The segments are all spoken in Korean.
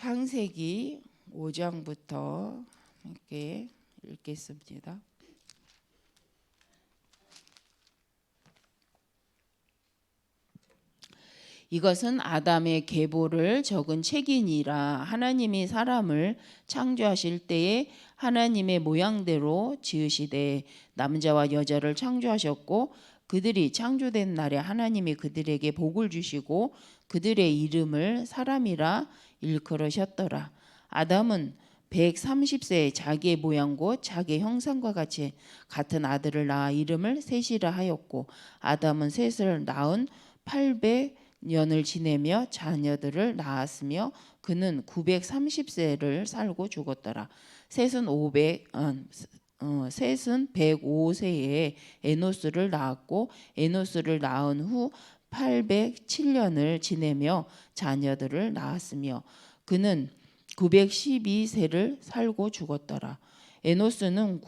창세기 5장부터 함께 읽겠습니다. 이것은 아담의 계보를 적은 책이니라 하나님이 사람을 창조하실 때에 하나님의 모양대로 지으시되 남자와 여자를 창조하셨고 그들이 창조된 날에 하나님이 그들에게 복을 주시고 그들의 이름을 사람이라 일컬으셨더라. 아담은 130세에 자기의 모양 곧 자기의 형상과 같이 같은 아들을 낳아 이름을 셋이라 하였고 아담은 셋을 낳은 800년을 지내며 자녀들을 낳았으며 그는 930세를 살고 죽었더라. 셋은 500 어, 어, 셋은 105세에 에노스를 낳았고 에노스를 낳은 후 807년을 지내며 자녀들을 낳았으며 그는 912세를 살고 죽었더라. 에노스는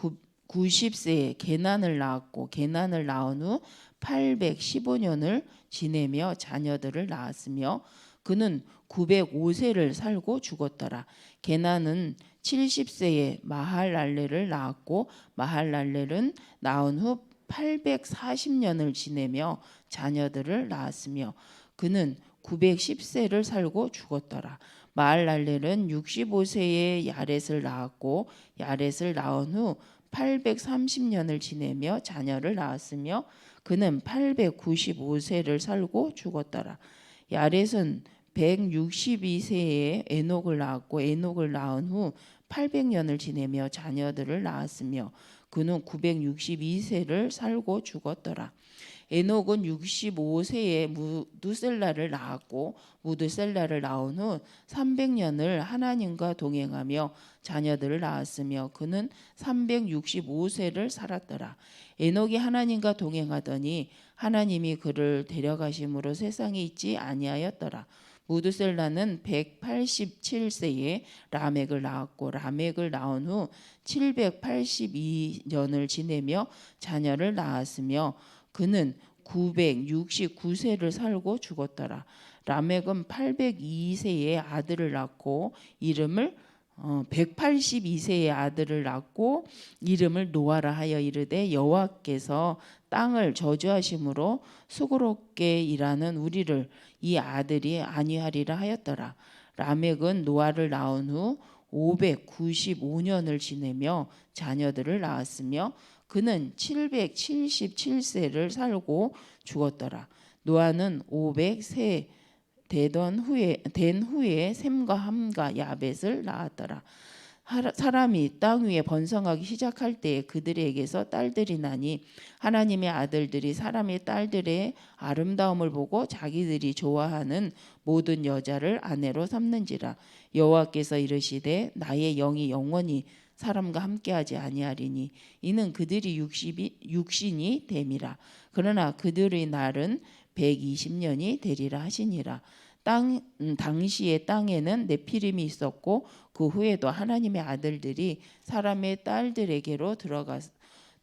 90세에 게난을 낳았고 게난을 낳은 후 815년을 지내며 자녀들을 낳았으며 그는 905세를 살고 죽었더라. 게난은 70세에 마할랄레를 낳았고 마할랄레는 낳은 후 840년을 지내며 자녀들을 낳았으며 그는 910세를 살고 죽었더라. 마할랄렐은 65세에 야렛을 낳았고 야렛을 낳은 후 830년을 지내며 자녀를 낳았으며 그는 895세를 살고 죽었더라. 야렛은 162세에 에녹을 낳았고 에녹을 낳은 후 800년을 지내며 자녀들을 낳았으며 그는 962세를 살고 죽었더라. 에녹은 65세에 무두셀라를 낳았고 무두셀라를 낳은 후 300년을 하나님과 동행하며 자녀들을 낳았으며 그는 365세를 살았더라. 에녹이 하나님과 동행하더니 하나님이 그를 데려가심으로 세상에 있지 아니하였더라. 무드셀라는 187세에 라멕을 낳았고 라멕을 낳은 후 782년을 지내며 자녀를 낳았으며 그는 969세를 살고 죽었더라. 라멕은 802세에 아들을 낳고 이름을 어, 182세의 아들을 낳고 이름을 노아라 하여 이르되 여호와께서 땅을 저주하심으로 수고롭게 일하는 우리를 이 아들이 아니하리라 하였더라. 라멕은 노아를 낳은 후 595년을 지내며 자녀들을 낳았으며 그는 777세를 살고 죽었더라. 노아는 500세 되던 후에 된 후에 셈과 함과 야벳을 낳았더라. 사람이 땅 위에 번성하기 시작할 때 그들에게서 딸들이 나니 하나님의 아들들이 사람의 딸들의 아름다움을 보고 자기들이 좋아하는 모든 여자를 아내로 삼는지라 여호와께서 이르시되 나의 영이 영원히 사람과 함께하지 아니하리니 이는 그들이 육신이 됨이라 그러나 그들의 날은 120년이 되리라 하시니라. 땅 음, 당시에 땅에는 네피림이 있었고 그 후에도 하나님의 아들들이 사람의 딸들에게로 들어가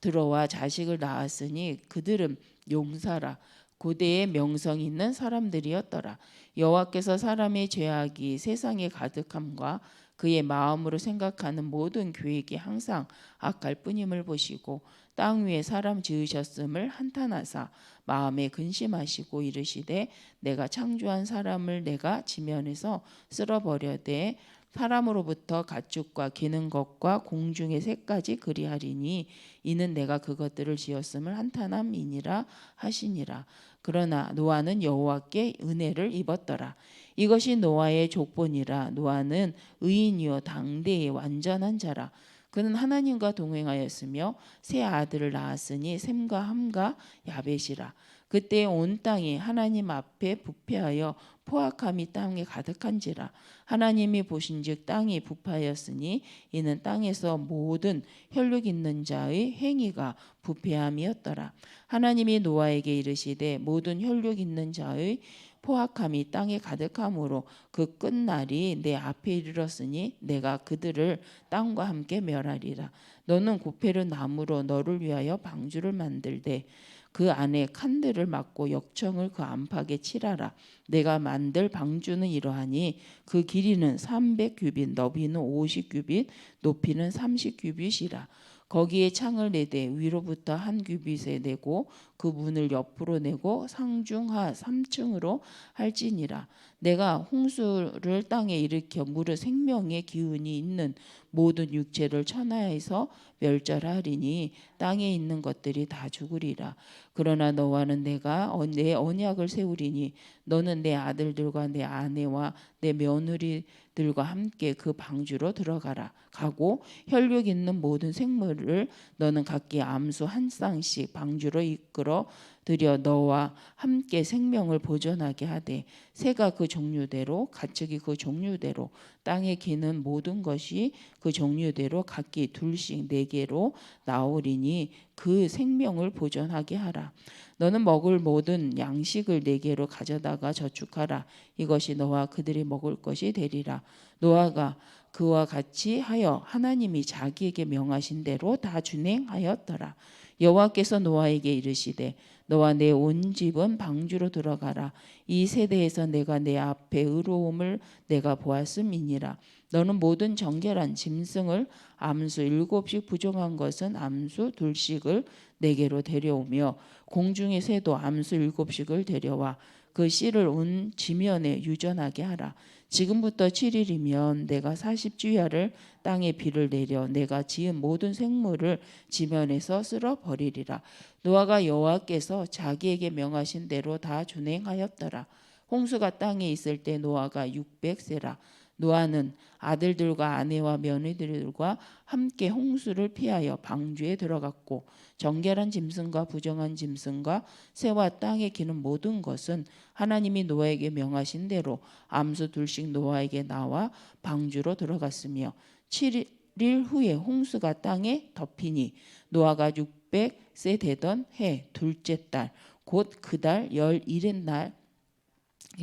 들어와 자식을 낳았으니 그들은 용사라. 고대의 명성 있는 사람들이었더라. 여호와께서 사람의 죄악이 세상에 가득함과 그의 마음으로 생각하는 모든 계획이 항상 악할 뿐임을 보시고 땅 위에 사람 지으셨음을 한탄하사 마음에 근심하시고 이르시되 내가 창조한 사람을 내가 지면에서 쓸어버려되 사람으로부터 가축과 기는 것과 공중의 새까지 그리하리니 이는 내가 그것들을 지었음을 한탄함이니라 하시니라. 그러나 노아는 여호와께 은혜를 입었더라. 이것이 노아의 족본이라. 노아는 의인이요 당대의 완전한 자라. 그는 하나님과 동행하였으며 세 아들을 낳았으니 샘과 함과 야벳이라. 그때 온 땅이 하나님 앞에 부패하여 포악함이 땅에 가득한지라 하나님이 보신즉 땅이 부패하였으니 이는 땅에서 모든 혈육 있는 자의 행위가 부패함이었더라. 하나님이 노아에게 이르시되 모든 혈육 있는 자의 포악함이 땅에 가득함으로 그 끝날이 내 앞에 이르렀으니 내가 그들을 땅과 함께 멸하리라. 너는 고페르 나무로 너를 위하여 방주를 만들되 그 안에 칸들을 막고 역청을 그 안팎에 칠하라. 내가 만들 방주는 이러하니 그 길이는 300 규빗, 너비는 50 규빗, 높이는 30 규빗이라. 거기에 창을 내되 위로부터 한 규빗에 내고 그 문을 옆으로 내고 상중하 3층으로 할지니라. 내가 홍수를 땅에 일으켜 물의 생명의 기운이 있는 모든 육체를 천하에서 멸절하리니 땅에 있는 것들이 다 죽으리라. 그러나 너와는 내가 어- 내 언약을 세우리니 너는 내 아들들과 내 아내와 내 며느리 들과 함께 그 방주로 들어가라. 가고 혈육 있는 모든 생물을 너는 각기 암수 한 쌍씩 방주로 이끌어 들여 너와 함께 생명을 보존하게 하되 새가 그 종류대로 가축이 그 종류대로 땅에 기는 모든 것이 그 종류대로 각기 둘씩 네 개로 나오리니 그 생명을 보존하게 하라. 너는 먹을 모든 양식을 네 개로 가져다가 저축하라. 이것이 너와 그들이 먹을 것이 되리라. 노아가 그와 같이 하여 하나님이 자기에게 명하신 대로 다 준행하였더라. 여호와께서 노아에게 이르시되 너와 내 온 집은 방주로 들어가라. 이 세대에서 내가 내 앞에 의로움을 내가 보았음이니라. 너는 모든 정결한 짐승을 암수 일곱씩 부정한 것은 암수 둘씩을 내게로 데려오며 공중의 새도 암수 일곱씩을 데려와 그 씨를 온 지면에 유전하게 하라. 지금부터 7일이면 내가 40주야를 땅에 비를 내려 내가 지은 모든 생물을 지면에서 쓸어 버리리라. 노아가 여호와께서 자기에게 명하신 대로 다 준행하였더라. 홍수가 땅에 있을 때 노아가 600세라. 노아는 아들들과 아내와 며느리들과 함께 홍수를 피하여 방주에 들어갔고 정결한 짐승과 부정한 짐승과 새와 땅에 기는 모든 것은 하나님이 노아에게 명하신 대로 암수 둘씩 노아에게 나와 방주로 들어갔으며 7일 후에 홍수가 땅에 덮이니 노아가 600세 되던 해 둘째 달 곧 그 달 열일의 날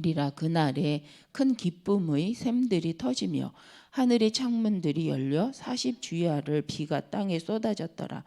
이라 그날에 큰 기쁨의 샘들이 터지며 하늘의 창문들이 열려 40주야를 비가 땅에 쏟아졌더라.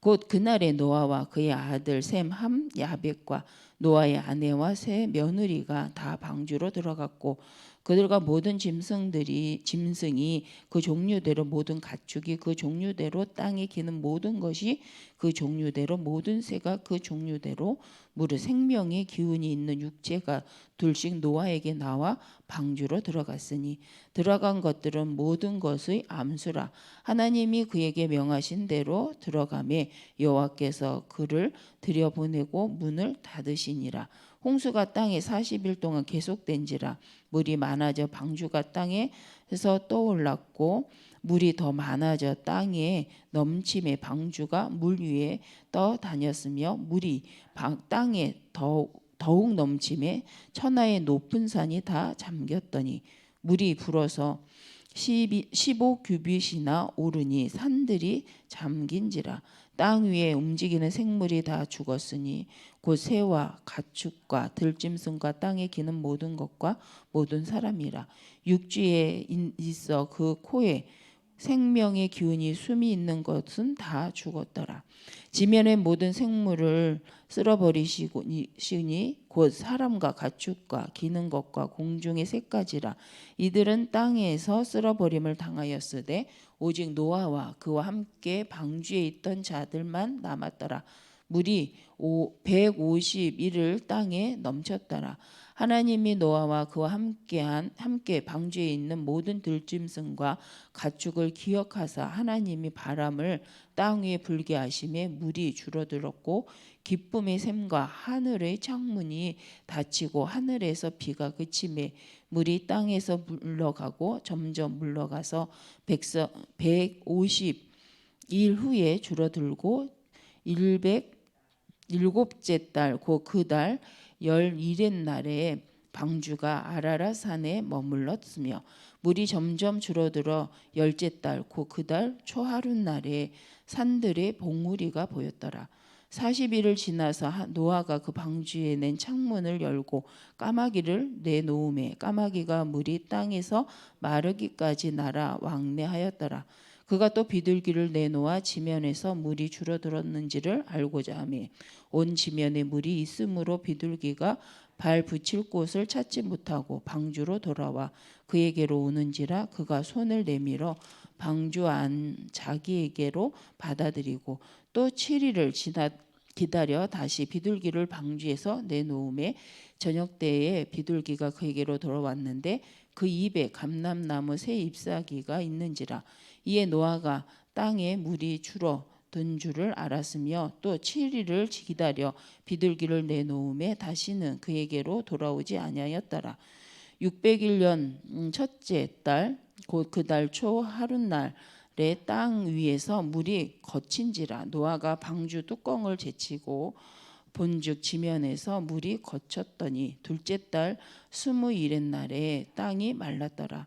곧 그날에 노아와 그의 아들 샘함 야벳과 노아의 아내와 세 며느리가 다 방주로 들어갔고 그들과 모든 짐승들이 짐승이 그 종류대로 모든 가축이 그 종류대로 땅에 기는 모든 것이 그 종류대로 모든 새가 그 종류대로 무릇 생명의 기운이 있는 육체가 둘씩 노아에게 나와 방주로 들어갔으니 들어간 것들은 모든 것의 암수라. 하나님이 그에게 명하신 대로 들어가매 여호와께서 그를 들여보내고 문을 닫으시니라 홍수가 땅에 40일 동안 계속된지라 물이 많아져 방주가 땅에서 떠올랐고 물이 더 많아져 땅에 넘침에 방주가 물 위에 떠 다녔으며 물이 방- 땅에 더욱, 더욱 넘침에 천하의 높은 산이 다 잠겼더니 물이 불어서 15 규빗이나 오르니 산들이 잠긴지라 땅 위에 움직이는 생물이 다 죽었으니 곧 새와 가축과 들짐승과 땅에 기는 모든 것과 모든 사람이라. 육지에 인- 있어 그 코에 생명의 기운이 숨이 있는 것은 다 죽었더라. 지면의 모든 생물을 쓸어버리시니 곧 사람과 가축과 기는 것과 공중의 새까지라 이들은 땅에서 쓸어버림을 당하였으되 오직 노아와 그와 함께 방주에 있던 자들만 남았더라. 물이 151을 땅에 넘쳤더라. 하나님이 노아와 그와 함께한 함께 방주에 있는 모든 들짐승과 가축을 기억하사 하나님이 바람을 땅 위에 불게 하심에 물이 줄어들었고 기쁨의 샘과 하늘의 창문이 닫히고 하늘에서 비가 그침에 물이 땅에서 물러가고 점점 물러가서 150일 후에 줄어들고 100 일곱째 달 곧 그달 열일의 날에 방주가 아라라 산에 머물렀으며 물이 점점 줄어들어 열째 달 곧 그 달 초하룻 날에 산들의 봉우리가 보였더라. 40일을 지나서 하- 노아가 그 방주에 낸 창문을 열고 까마귀를 내놓음에 까마귀가 물이 땅에서 마르기까지 날아 왕래하였더라. 그가 또 비둘기를 내놓아 지면에서 물이 줄어들었는지를 알고자 하며 온 지면에 물이 있으므로 비둘기가 발 붙일 곳을 찾지 못하고 방주로 돌아와 그에게로 오는지라 그가 손을 내밀어 방주 안 자기에게로 받아들이고 또 7일을 지나 기다려 다시 비둘기를 방주에서 내놓음에 저녁 때에 비둘기가 그에게로 돌아왔는데 그 입에 감람나무 새 잎사귀가 있는지라 이에 노아가 땅에 물이 줄어 든 줄을 알았으며 또 7일을 기다려 비둘기를 내놓음에 다시는 그에게로 돌아오지 아니하였더라. 601년 음, 첫째 달 곧 그 달 초 하룻날에 땅 위에서 물이 거친지라 노아가 방주 뚜껑을 제치고 본즉 지면에서 물이 거쳤더니 둘째 달 스무 일의 날에 땅이 말랐더라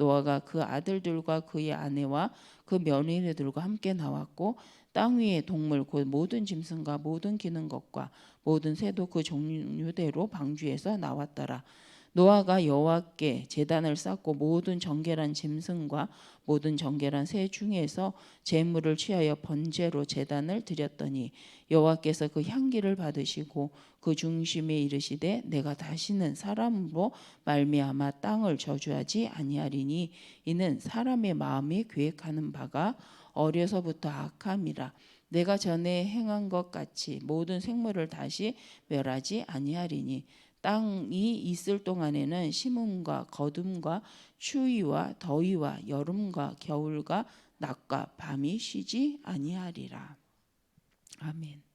노아가 그 아들들과 그의 아내와 그 며느리들과 함께 나왔고 땅 위의 동물 곧 모든 짐승과 모든 기는 것과 모든 새도 그 종류대로 방주에서 나왔더라. 노아가 여호와께 제단을 쌓고 모든 정결한 짐승과 모든 정결한 새 중에서 제물을 취하여 번제로 제단을 드렸더니 여호와께서 그 향기를 받으시고 그 중심에 이르시되 내가 다시는 사람으로 말미암아 땅을 저주하지 아니하리니 이는 사람의 마음이 계획하는 바가 어려서부터 악함이라. 내가 전에 행한 것 같이 모든 생물을 다시 멸하지 아니하리니 땅이 있을 동안에는 심음과 거둠과 추위와 더위와 여름과 겨울과 낮과 밤이 쉬지 아니하리라. 아멘.